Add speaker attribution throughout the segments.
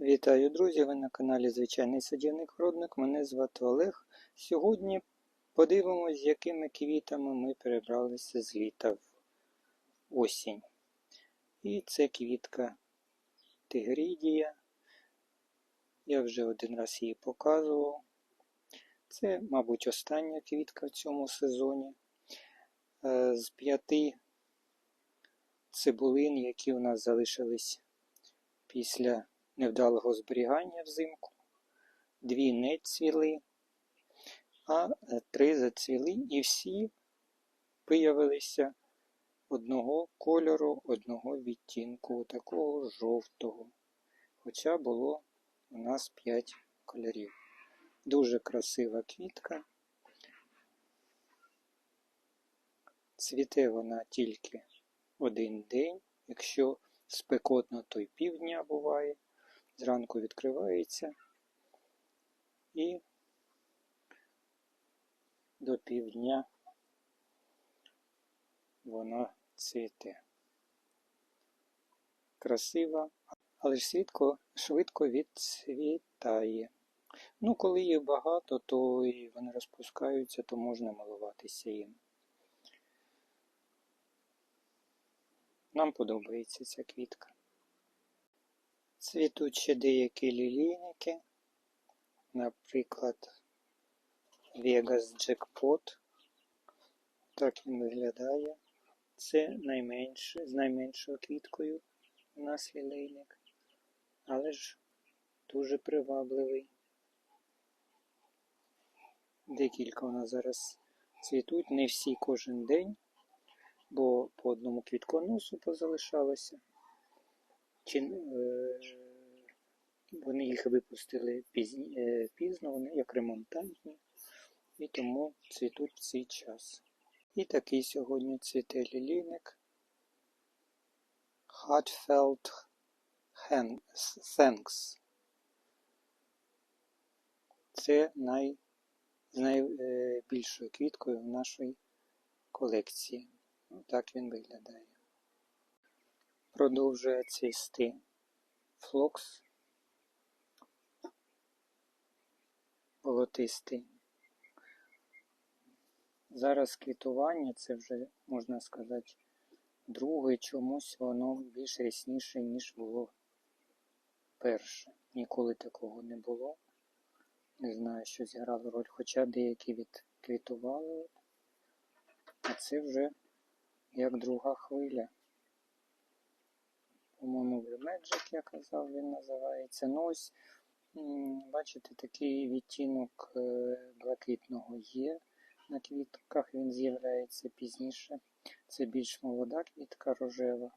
Speaker 1: Вітаю, друзі! Ви на каналі Звичайний садівник Родник. Мене звати Олег. Сьогодні подивимось, з якими квітами ми перебралися з літа в осінь. І це квітка Тигрідія. Я вже один раз її показував. Це, мабуть, остання квітка в цьому сезоні. Е, З п'яти цибулин, які у нас залишились після невдалого зберігання взимку, дві не цвіли, а е, три зацвіли і всі виявилися одного кольору, одного відтінку, такого жовтого. Хоча було у нас п'ять кольорів. Дуже красива квітка. Цвіте вона тільки один день, якщо спекотно, то й півдня буває. Зранку відкривається і до півдня вона цвіте. Красива, але ж свідко, швидко відцвітає. Ну, коли їх багато, то і вони розпускаються, то можна малуватися їм. Нам подобається ця квітка. Цвітуть ще деякі лілійники, наприклад, Vegas Jackpot. Так він виглядає. Це найменше, з найменшою квіткою у нас лілейник, але ж дуже привабливий. Декілька у нас зараз цвітуть, не всі кожен день, бо по одному квітконосу позалишалося. Чи, е, вони їх випустили е, пізно, вони як ремонтантні, і тому цвітуть в цей час. І такий сьогодні цвіте лілійник Heartfelt Thanks. Це най, з найбільшою квіткою в нашій колекції. Так він виглядає. Продовжує цвісти флокс волотистий. Зараз квітування це вже, можна сказати, друге чомусь воно більш рясніше, ніж було перше. Ніколи такого не було. Не знаю, що зіграло роль, хоча деякі відквітували, а це вже як друга хвиля. По-моєму, Magic, я казав, він називається. Ну ось, бачите, такий відтінок е, блакитного є. На квітках він з'являється пізніше. Це більш молода квітка рожева.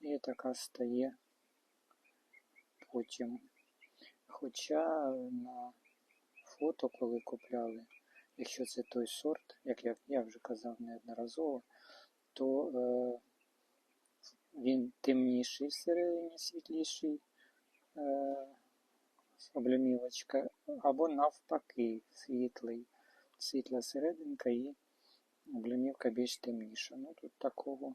Speaker 1: І така стає потім. Хоча на фото, коли купляли, якщо це той сорт, як я, я вже казав неодноразово, то е, він темніший всередині, світліший е, облямівочка, або навпаки світлий, світла серединка і облямівка більш темніша. Ну тут такого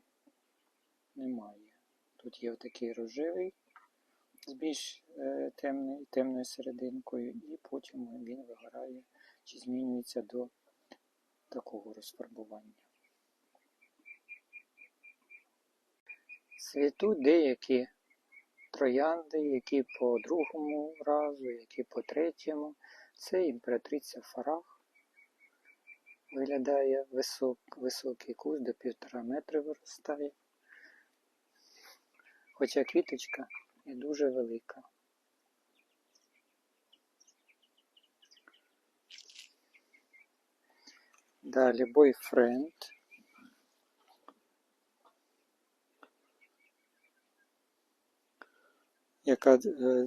Speaker 1: немає. Тут є отакий рожевий з більш е, темною, темною серединкою, і потім він вигорає чи змінюється до такого розфарбування. Цвітуть деякі троянди, які по другому разу, які по третьому. Це імператриця Фарах. Виглядає висок, високий куст до півтора метри виростає. Хоча квіточка і дуже велика. Далі бойфренд. Яка е,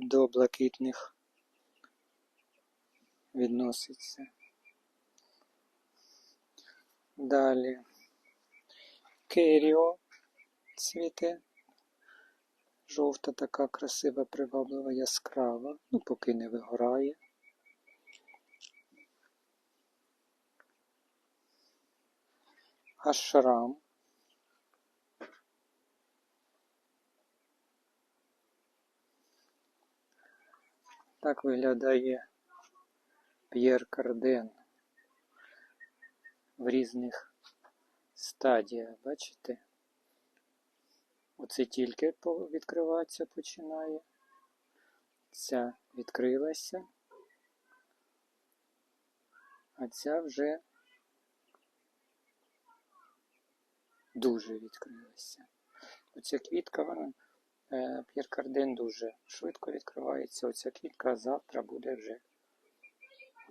Speaker 1: до блакитних відноситься. Далі Керіо цвіте. Жовта така красива, приваблива, яскрава, ну поки не вигорає. Ашрам. Так виглядає П'єр Карден в різних стадіях, бачите? Оце тільки відкриватися починає. Ця відкрилася, а ця вже дуже відкрилася. Оця квітка, вона е, П'єр Карден дуже швидко відкривається. Оця квітка завтра буде вже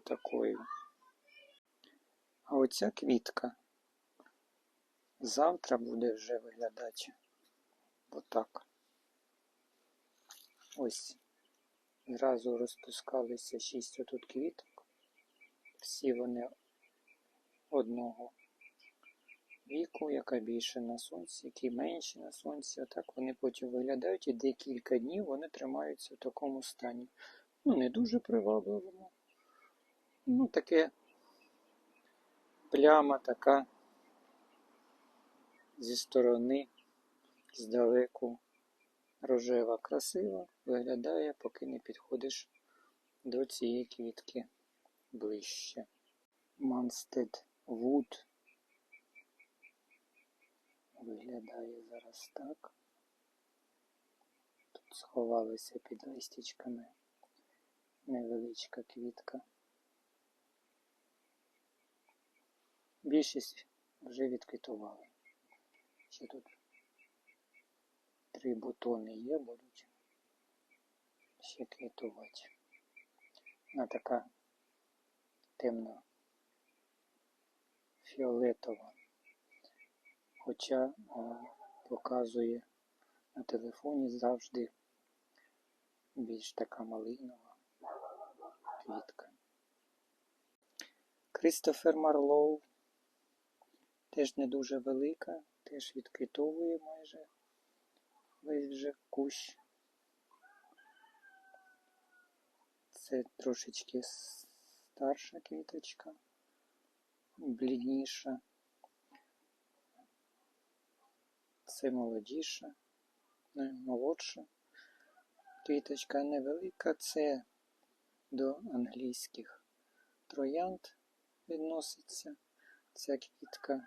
Speaker 1: такою. А оця квітка завтра буде вже виглядати отак. Ось. Зразу розпускалися шість отут квіток. Всі вони одного віку, яка більше на сонці, які менші на сонці. Отак вони потім виглядають і декілька днів вони тримаються в такому стані. Ну, не дуже привабливому. Ну, таке пляма така зі сторони, здалеку рожева, красива, виглядає, поки не підходиш до цієї квітки ближче. Манстед Вуд виглядає зараз так. Тут сховалися під листячками невеличка квітка. Більшість вже відквітували. Ще тут три бутони є, будуть ще квітувати. Вона така темно фіолетова. Хоча показує на телефоні завжди більш така малинова квітка. Крістофер Марлоу теж не дуже велика, теж відквітовує майже весь вже кущ. Це трошечки старша квіточка, блідніша. Це молодіша, не, молодша. Квіточка невелика, це до англійських троянд відноситься ця квітка.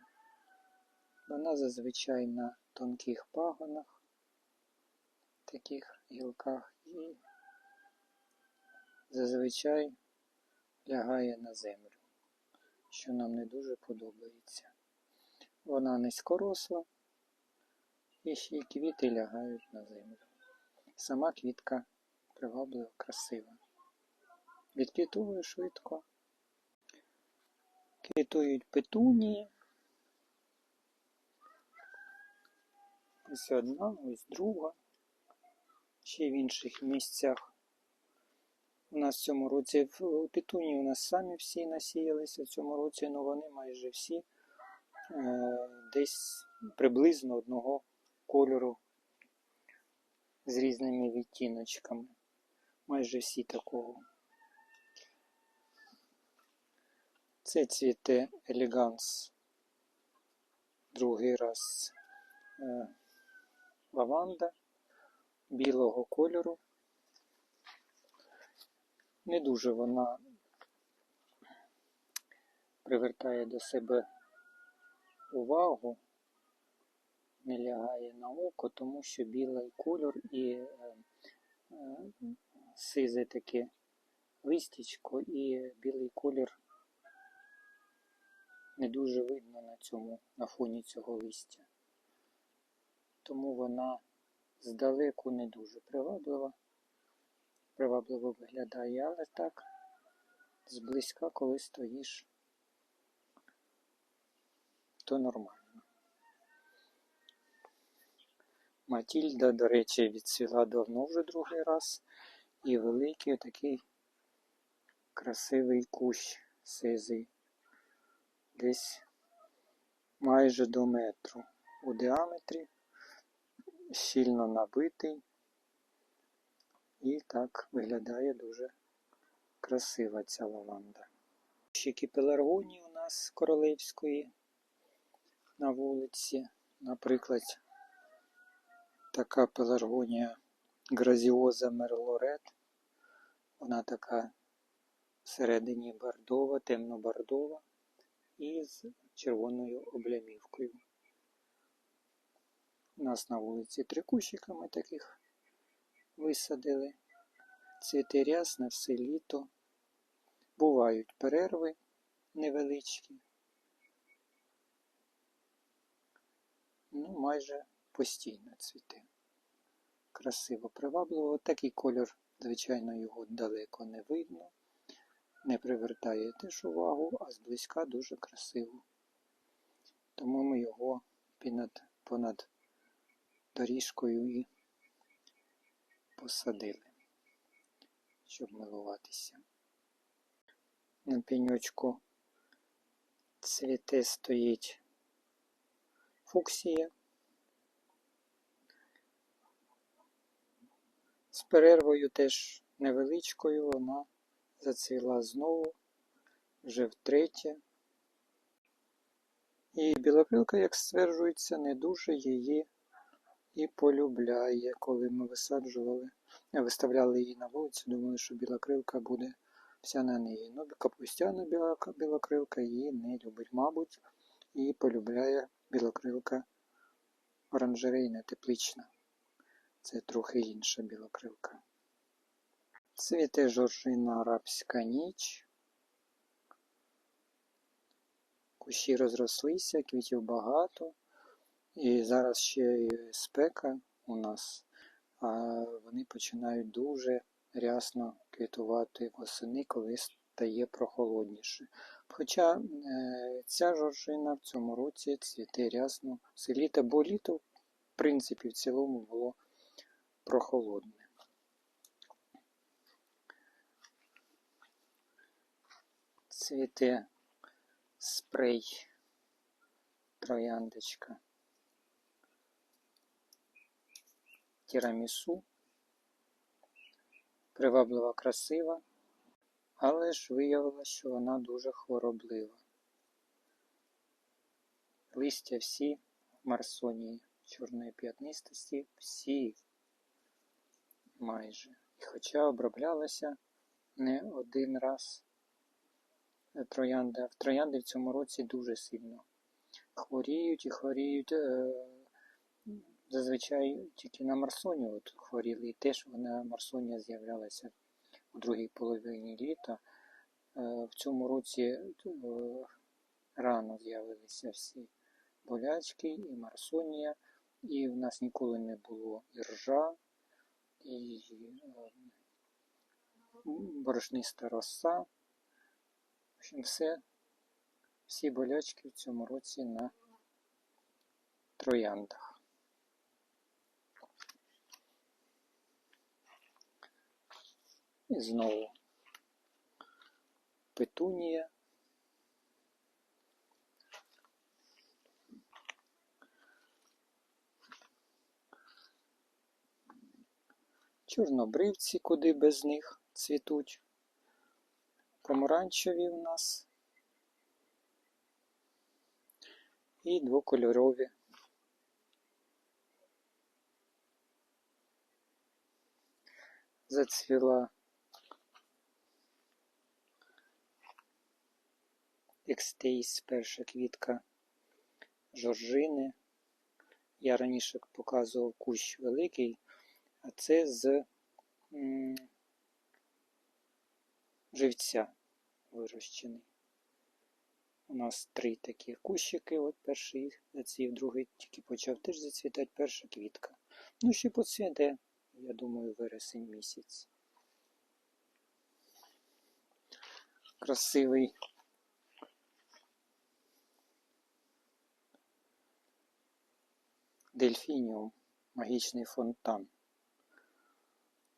Speaker 1: Вона зазвичай на тонких пагонах, таких гілках і зазвичай лягає на землю, що нам не дуже подобається. Вона низькоросла і ще й квіти лягають на землю. Сама квітка приваблива, красива. Відквітує швидко. Квітують петунії. Ось одна, ось друга. Ще в інших місцях. У нас в цьому році в петунії у нас самі всі насіялися в цьому році, але вони майже всі е, десь приблизно одного кольору з різними відтіночками. Майже всі такого. Це цвіте елеганс. Другий раз е, лаванда білого кольору. Не дуже вона привертає до себе увагу, не лягає на око, тому що білий кольор і е, е, сизе таке листячко і білий колір не дуже видно на цьому, на фоні цього листя. Тому вона здалеку не дуже приваблива. Привабливо виглядає, але так, зблизька, коли стоїш, то нормально. Матільда, до речі, відцвіла давно вже другий раз. І великий такий красивий кущ сизий. Десь майже до метру у діаметрі, щільно набитий. І так виглядає дуже красива ця лаванда. Ще пеларгонії у нас королевської на вулиці. Наприклад, така пеларгонія гразіоза мерлорет. Вона така всередині бордова, темно-бордова і з червоною облямівкою. У нас на вулиці три кущика ми таких висадили. Цвіте рясне все літо. Бувають перерви невеличкі. Ну, майже постійно цвіте. Красиво привабливо. Такий кольор, звичайно, його далеко не видно. Не привертає теж увагу, а зблизька дуже красиво. Тому ми його понад, понад доріжкою і посадили, щоб милуватися. На пеньочку цвіте стоїть фуксія. З перервою теж невеличкою вона зацвіла знову, вже втретє. І білокрилка, як стверджується, не дуже її і полюбляє, коли ми висаджували, виставляли її на вулицю, думали, що білокрилка буде вся на неї. Ну, капустяна білокрилка її не любить, мабуть, і полюбляє білокрилка оранжерейна, теплична. Це трохи інша білокрилка. Цвіте жоржина арабська ніч. Кущі розрослися, квітів багато. І зараз ще спека у нас, а вони починають дуже рясно квітувати восени, коли стає прохолодніше. Хоча е, ця жоржина в цьому році цвіте рясно все літо, бо літо, в принципі, в цілому було прохолодне. Цвіте спрей трояндочка. Тірамісу. Приваблива красива, але ж виявилося, що вона дуже хвороблива. Листя всі марсонії чорної п'ятнистості, всі майже. І хоча оброблялася не один раз троянда, в троянди в цьому році дуже сильно хворіють і хворіють. Е, зазвичай тільки на Марсоні от хворіли, і теж вона Марсонія з'являлася у другій половині літа. Е, в цьому році е, рано з'явилися всі болячки і Марсонія, і в нас ніколи не було і ржа, і борошниста роса. В общем, все, всі болячки в цьому році на трояндах. І знову петунія. Чорнобривці, куди без них цвітуть. Помаранчеві у нас і двокольорові. Зацвіла екстейс, перша квітка жоржини. Я раніше показував кущ великий, це з живця вирощений. У нас три такі кущики. От перший зацвів, другий тільки почав теж зацвітати перша квітка. Ну, ще поцвіте, я думаю, вересень місяць. Красивий дельфініум, магічний фонтан.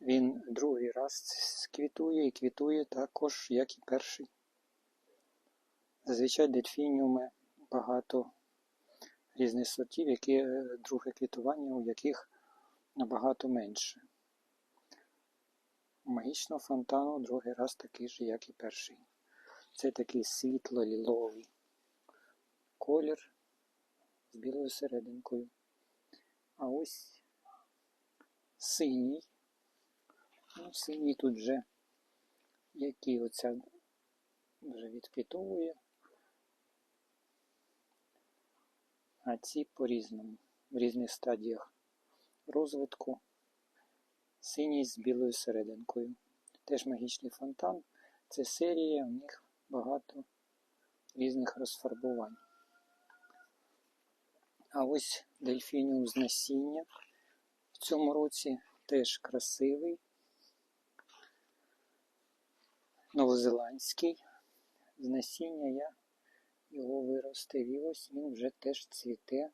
Speaker 1: Він другий раз квітує і квітує також, як і перший. Зазвичай дельфініуми багато різних сортів, які е, друге квітування, у яких набагато менше. Магічного фонтану другий раз такий же, як і перший. Це такий світло-ліловий колір з білою серединкою. А ось синій. Ну, синій тут вже які оця вже відквітовує, а ці по-різному, в різних стадіях розвитку. Синій з білою серединкою. Теж магічний фонтан. Це серія, у них багато різних розфарбувань. А ось дельфініум з насіння в цьому році теж красивий, новозеландський. З насіння я його виростив і ось він вже теж цвіте.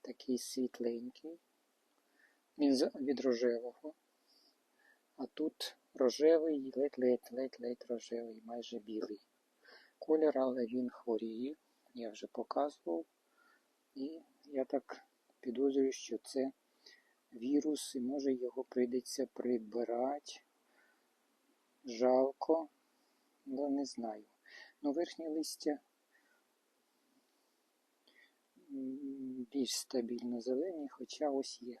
Speaker 1: Такий світленький. Він від рожевого. А тут рожевий, ледь-ледь, ледь-ледь рожевий, майже білий. Колір, але він хворіє, я вже показував. І я так підозрюю, що це вірус, і може його прийдеться прибирати. Жалко, але не знаю. Ну, верхнє листя більш стабільно зелені, хоча ось є.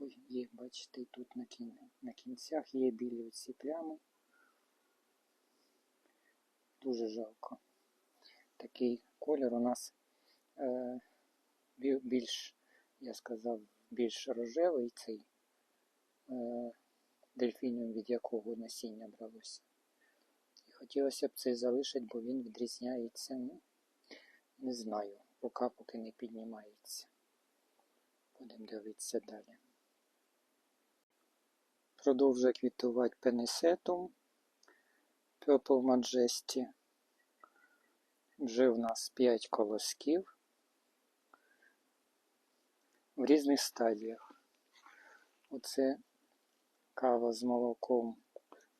Speaker 1: Ось є, бачите, тут на, кін... на кінцях є білі оці плями. Дуже жалко. Такий колір у нас е, більш, я сказав, більш рожевий цей е, дельфініум, від якого насіння бралося. І хотілося б цей залишити, бо він відрізняється, ну, не знаю, рука поки не піднімається. Будемо дивитися далі. Продовжує квітувати пенесетум Purple Majesty. Вже в нас 5 колосків в різних стадіях. Оце кава з молоком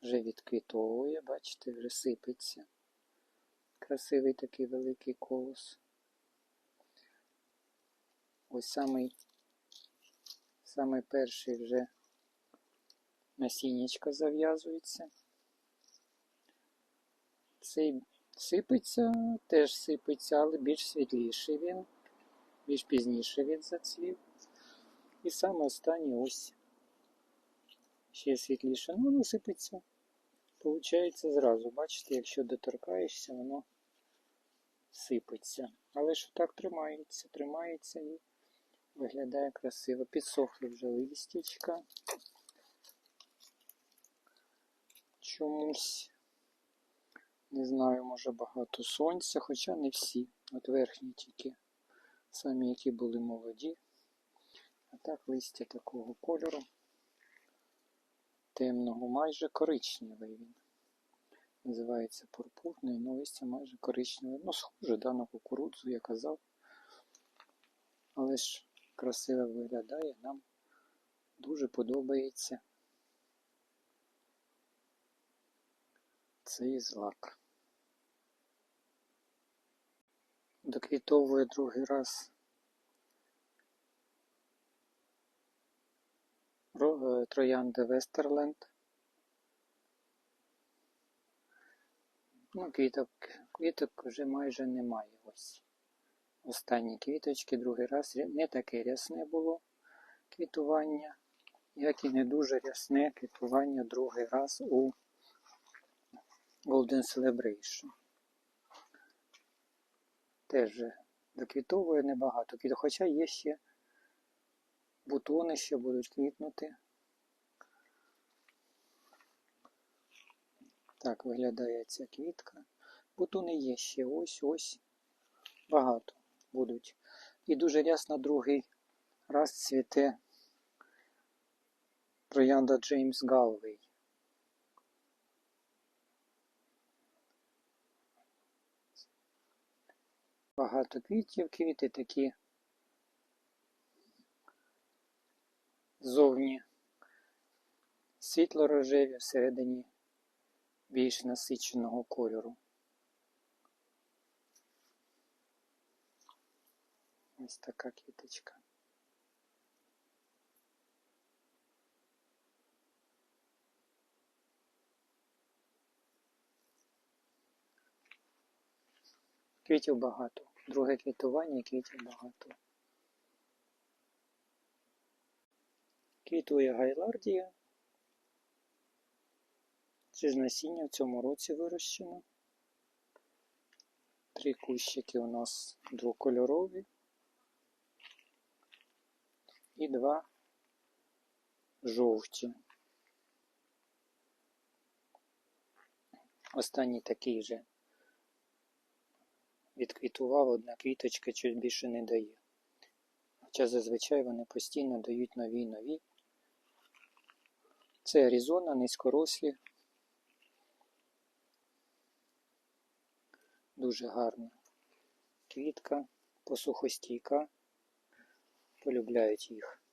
Speaker 1: вже відквітовує, бачите, вже сипеться. Красивий такий великий колос. Ось самий, самий перший вже насіннячка зав'язується. Цей сипеться, теж сипеться, але більш світліший він, більш пізніше він зацвів. І саме останній ось ще світліше. Ну, воно сипеться. Получається зразу, бачите, якщо доторкаєшся, воно сипеться. Але ж так тримається, тримається і виглядає красиво. Підсохли вже листячка. Чомусь. Не знаю, може багато сонця, хоча не всі. От верхні тільки самі, які були молоді. А так листя такого кольору. Темного, майже коричневий він. Називається пурпурний, але листя майже коричневе. Ну, схоже, да, на кукурудзу, я казав. Але ж красиво виглядає, нам дуже подобається цей злак. Доквітовує другий раз е, Вестерленд. Ну, квіток, квіток вже майже немає. Ось. Останні квіточки, другий раз не таке рясне було квітування, як і не дуже рясне квітування другий раз у Golden Celebration. Теж доквітовує небагато квіток, хоча є ще бутони, що будуть квітнути. Так виглядає ця квітка. Бутони є ще ось ось. Багато будуть. І дуже рясно другий раз цвіте троянда Джеймс Галвей. Багато квітів, квіти такі зовні світло-рожеві, всередині більш насиченого кольору. Ось така квіточка. Квітів багато. Друге квітування квітів багато. Квітує гайлардія. Це з насіння в цьому році вирощено. Три кущики у нас двокольорові. І два жовті. Останній такий же відквітував, одна квіточка чуть більше не дає. Хоча зазвичай вони постійно дають нові нові. Це Аризона, низькорослі. Дуже гарна квітка, посухостійка. Полюбляють їх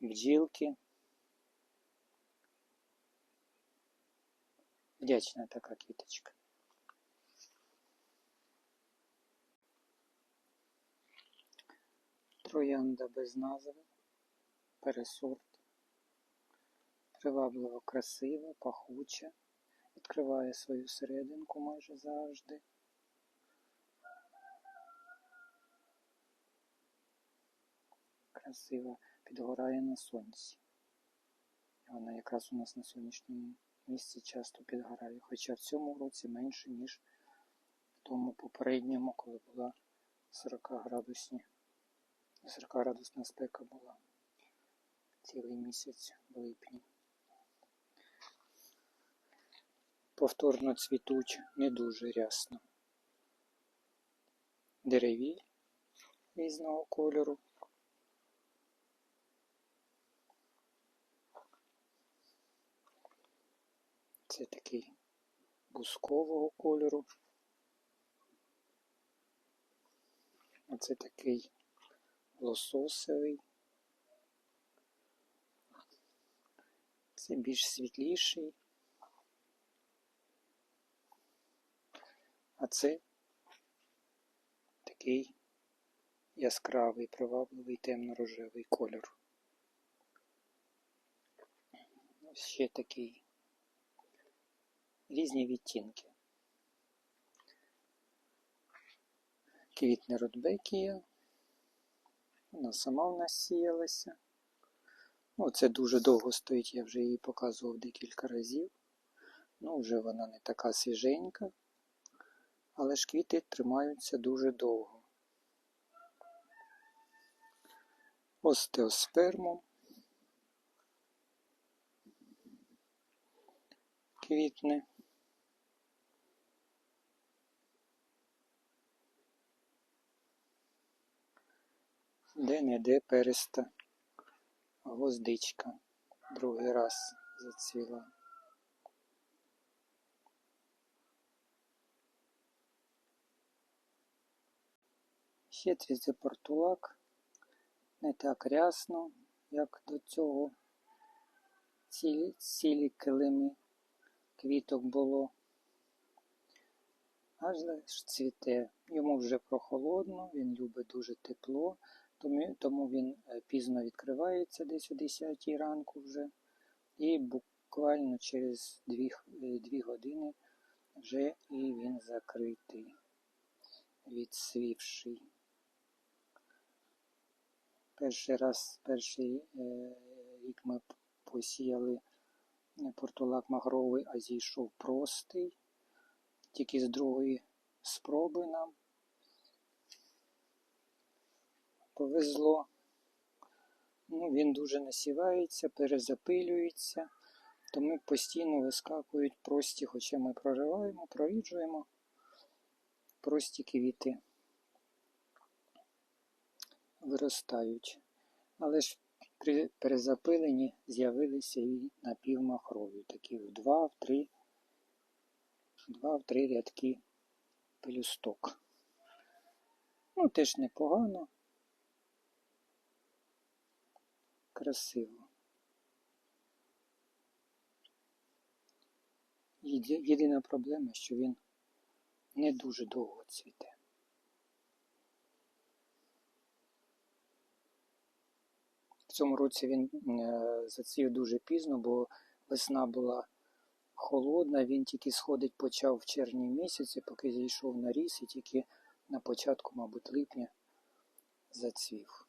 Speaker 1: бджілки. Вдячна така квіточка. Троянда без назви, пересорт. Привабливо красива, пахуча. Відкриває свою серединку майже завжди. Красиво підгорає на сонці. Вона якраз у нас на сонячному місці часто підгорає, хоча в цьому році менше, ніж в тому попередньому, коли була 40 градусні, 40 градусна спека була цілий місяць в липні. Повторно цвітуть не дуже рясно. Дереві різного кольору. Це такий бускового кольору. Оце такий лососовий. Це більш світліший. А це такий яскравий, привабливий темно-рожевий кольор. Ось ще такий різні відтінки. Квітне Рудбекія. Вона сама в нас сіялася. Ну, це дуже довго стоїть, я вже її показував декілька разів. Ну, вже вона не така свіженька, але ж квіти тримаються дуже довго. Остеоспермум. Квітне. Де-не-де переста гвоздичка другий раз зацвіла. Цвіте портулак, не так рясно, як до цього цілі, цілі килими квіток було. Аж ж цвіте. Йому вже прохолодно, він любить дуже тепло, тому, тому він е, пізно відкривається десь о 10 ранку вже. І буквально через 2, 2 години вже і він закритий, відсвівший. Перший раз, перший е, рік ми посіяли портулак магровий, а зійшов простий. Тільки з другої спроби нам повезло. Ну, Він дуже насівається, перезапилюється, тому постійно вискакують прості, хоча ми прориваємо, проріджуємо прості квіти виростають. Але ж при перезапиленні з'явилися і напівмахрові, такі в два, в три, два, в три рядки пелюсток. Ну, теж непогано. Красиво. Єдина проблема, що він не дуже довго цвіте. В цьому році він е, зацвів дуже пізно, бо весна була холодна, він тільки сходить почав в червні місяці, поки зійшов на ріс і тільки на початку, мабуть, липня зацвів.